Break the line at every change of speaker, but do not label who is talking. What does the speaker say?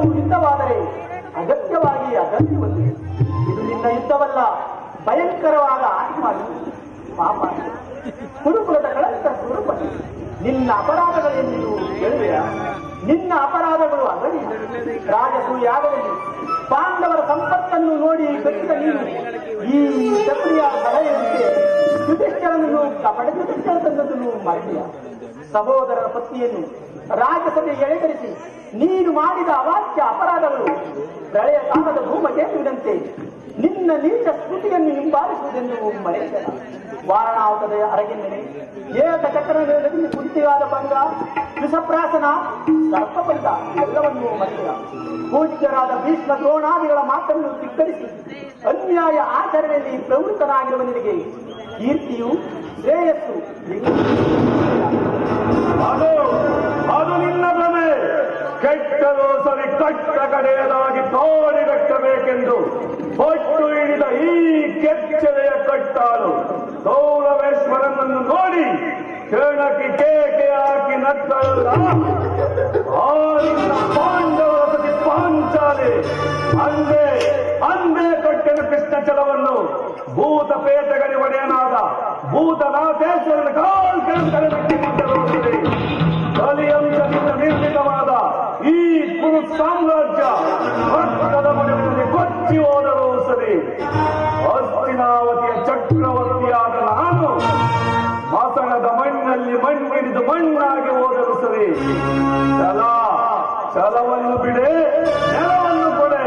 ಯುದ್ಧವು ಯುದ್ಧವಾದರೆ ಅಗತ್ಯವಾಗಿ ಅಗತ್ಯವನ್ನು ಇದು ನಿನ್ನ ಯುದ್ಧವಲ್ಲ, ಭಯಂಕರವಾದ ಆತ್ಮ ಪಾಪ. ಕುರುಕುಲದ ಕಳಂಕ ಸ್ವರೂಪ ನಿನ್ನ ಅಪರಾಧಗಳೆಂದು ಹೇಳಿದ ನಿನ್ನ ಅಪರಾಧಗಳು ಅಗಲಿ ರಾಜಸೂಯಾಗದಲ್ಲಿ ಪಾಂಡವರ ಸಂಪತ್ತನ್ನು ನೋಡಿ ಬೆಟ್ಟಿದ ನೀನು. ಈ ಶತ್ರಿಯ ಸಲಹೆಯಂತೆ ಯುಧಿಷ್ಠರನನ್ನು ಕಪಟ ಯುಧಿಷ್ಠರ ತಂದದನ್ನು ಮರೆತಿಯ ಸಹೋದರರ ಪತ್ನಿಯನ್ನು ರಾಜಸಭೆ ಎಳೆಗರಿಸಿ ನೀನು ಮಾಡಿದ ಅವಾಚ್ಯ ಅಪರಾಧಗಳು ಪ್ರಳಯ ಕಾಲದ ಭೂಮಕೇಂದ್ರದಂತೆ ನಿನ್ನ ನೀಚ ಸ್ತುತಿಯನ್ನು ಹಿಂಬಾಲಿಸುವುದೆಂದು ಮರೆಯ ವಾರಣಾವತದ ಅರಗಿಂದನೆ ಏಕ ಚಕ್ರದಲ್ಲಿ ಕುಂತಿಯಾದ ಭಂಗ ವಿಷಪ್ರಾಸನ ಸರ್ಪಬಂಧ ಎಲ್ಲವನ್ನೂ ಮರೆಯ ಪೂಜ್ಯರಾದ ಭೀಷ್ಮ ದ್ರೋಣಾದಿಗಳ ಮಾತನ್ನು ಧಿಕ್ಕರಿಸಿ ಅನ್ಯಾಯ ಆಚರಣೆಯಲ್ಲಿ ಪ್ರವೃತ್ತನಾಗಿರುವ ನಿನಗೆ ಕೀರ್ತಿಯು ಶ್ರೇಯಸ್ಸು.
ಅದು ನಿನ್ನ ಭ್ರಮೆ. ಕೆಟ್ಟದು ಸರಿ ಕಟ್ಟ ಕಡೆಯದಾಗಿ ತೋಡಿಗಟ್ಟಬೇಕೆಂದು ಹೊಟ್ಟು ಹಿಡಿದ ಈ ಕೆಚ್ಚಲೆಯ ಕಟ್ಟಾಲು ಗೌರವೇಶ್ವರನನ್ನು ನೋಡಿ, ಕೆಣಕಿ ಕೇಕೆ ಹಾಕಿ ನತ್ತಲ್ಲ ಛಲವನ್ನು ಭೂತ ಪೇಟಗಡಿ ಒಡೆಯನಾದ ಭೂತನಾಥೇಶ್ವರನ ಕಾಲ್ ನಿರ್ಮಿತವಾದ ಈ ಕುರು ಸಾಮ್ರಾಜ್ಯ ರಕ್ತದ ಮನೆಯಲ್ಲಿ ಕೊಚ್ಚಿ ಹೋದರು ಸರಿ. ಹಸ್ತಿನಾವತಿಯ ಚಕ್ರವರ್ತಿಯಾದ ನಾನು ಮಸಣದ ಮಣ್ಣಲ್ಲಿ ಮಣ್ಣಿಡಿದು ಮಣ್ಣಾಗಿ ಹೋದರು ಸರಿ. ಬಿಡೆ, ನೆಲವನ್ನು ಬಿಡೆ